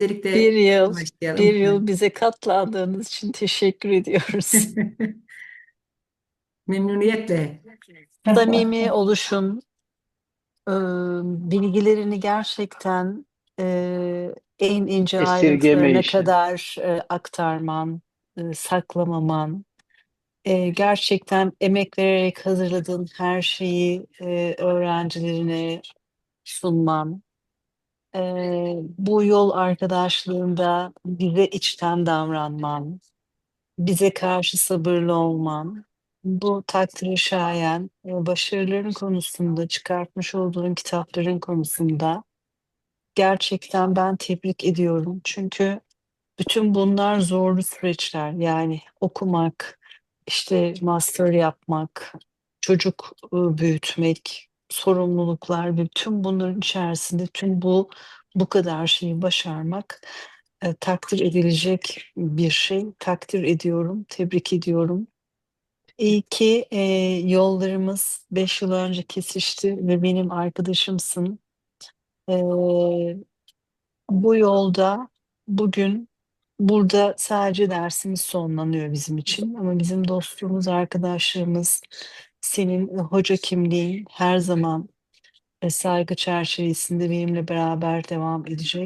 Öncelikle Bir yıl, başlayalım. bir yıl bize katlandığınız için teşekkür ediyoruz. Memnuniyetle. Samimi oluşun, ııı, bilgilerini gerçekten, eee, en ince Esirgeme ayrıntılarına işi. kadar, eee, aktarman, ııı, saklamaman, eee, gerçekten emek vererek hazırladığın her şeyi, eee, öğrencilerine sunman, eee, bu yol arkadaşlığında bize içten davranman, bize karşı sabırlı olman, bu takdire şayan, eee, başarıların konusunda, çıkartmış olduğun kitapların konusunda gerçekten ben tebrik ediyorum. Çünkü bütün bunlar zorlu süreçler. Yani okumak, işte master yapmak, çocuk, ııı, büyütmek, sorumluluklar ve bütün bunların içerisinde tüm bu, bu kadar şeyi başarmak, eee, takdir edilecek bir şey. Takdir ediyorum, tebrik ediyorum. İyi ki, eee, yollarımız 5 yıl önce kesişti ve benim arkadaşımsın. Eee, bu yolda bugün burada sadece dersimiz sonlanıyor bizim için ama bizim dostluğumuz, arkadaşlığımız, senin hoca kimliğin her zaman, eee, saygı çerçevesinde benimle beraber devam edecek.